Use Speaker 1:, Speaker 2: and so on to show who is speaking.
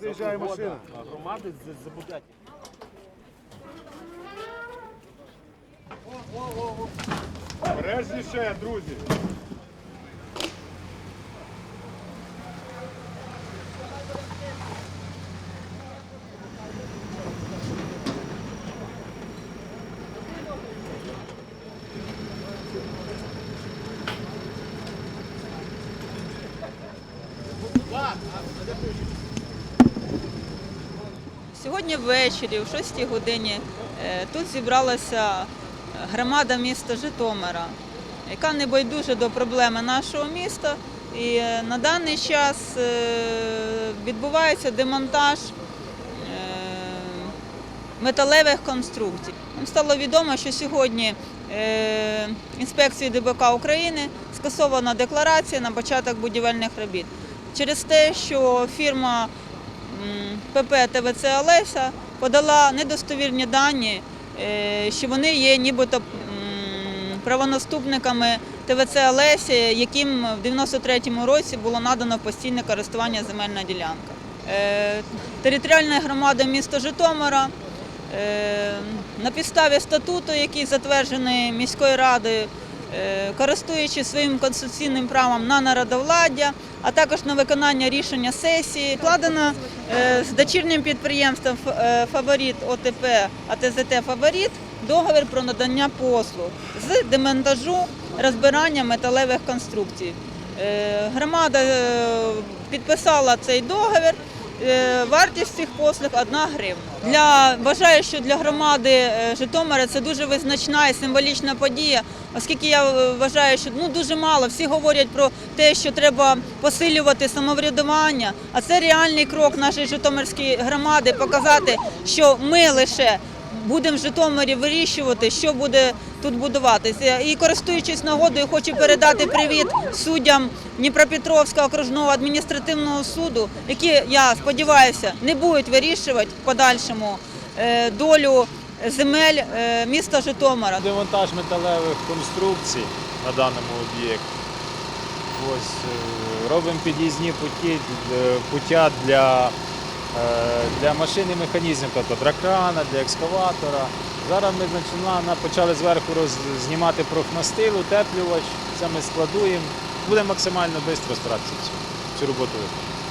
Speaker 1: Заїжджає машина.
Speaker 2: Громади забудять.
Speaker 1: Бережніше, друзі.
Speaker 3: Сьогодні ввечері, о 6 годині, е, тут зібралася громада міста Житомира, яка не байдужа до проблеми нашого міста. І е, на даний час е, відбувається демонтаж металевих конструкцій. Нам стало відомо, що сьогодні інспекцією ДБК України скасована декларація на початок будівельних робіт. Через те, що фірма ПП ТВЦ Олеся подала недостовірні дані, е, що вони є нібито правонаступниками ТВЦ Олесі, яким в 93-му році було надано постійне користування земельна ділянка. Е, Територіальна громада міста Житомира е, на підставі статуту, який затверджений міською радою, користуючись своїм конституційним правом на народовладдя, а також на виконання рішення сесії, вкладено е, з дочірнім підприємством е, Фаворіт ОТП АТЗТ Фаворіт договір про надання послуг з демонтажу розбирання металевих конструкцій. Е, Громада е, підписала цей договір. Е, Вартість цих послуг 1 гривня. Для вважаю, що для громади е, Житомира це дуже визначна і символічна подія, оскільки я е, вважаю, що ну дуже мало. Всі говорять про те, що треба посилювати самоврядування. А це реальний крок нашої Житомирської громади показати, що ми лише будемо в Житомирі вирішувати, що буде тут будуватися. І користуючись нагодою, хочу передати привіт суддям Дніпропетровського окружного адміністративного суду, які, я сподіваюся, не будуть вирішувати в подальшому е, долю земель е, міста Житомира.
Speaker 4: Демонтаж металевих конструкцій на даному об'єкті. Ось е, робимо під'їзні путі, путя для, для машин і механізмів, тобто для крана, для екскаватора. Зараз ми почали зверху знімати профнастил, утеплювач, це ми складуємо. Буде максимально швидко старатися цю роботу виконати.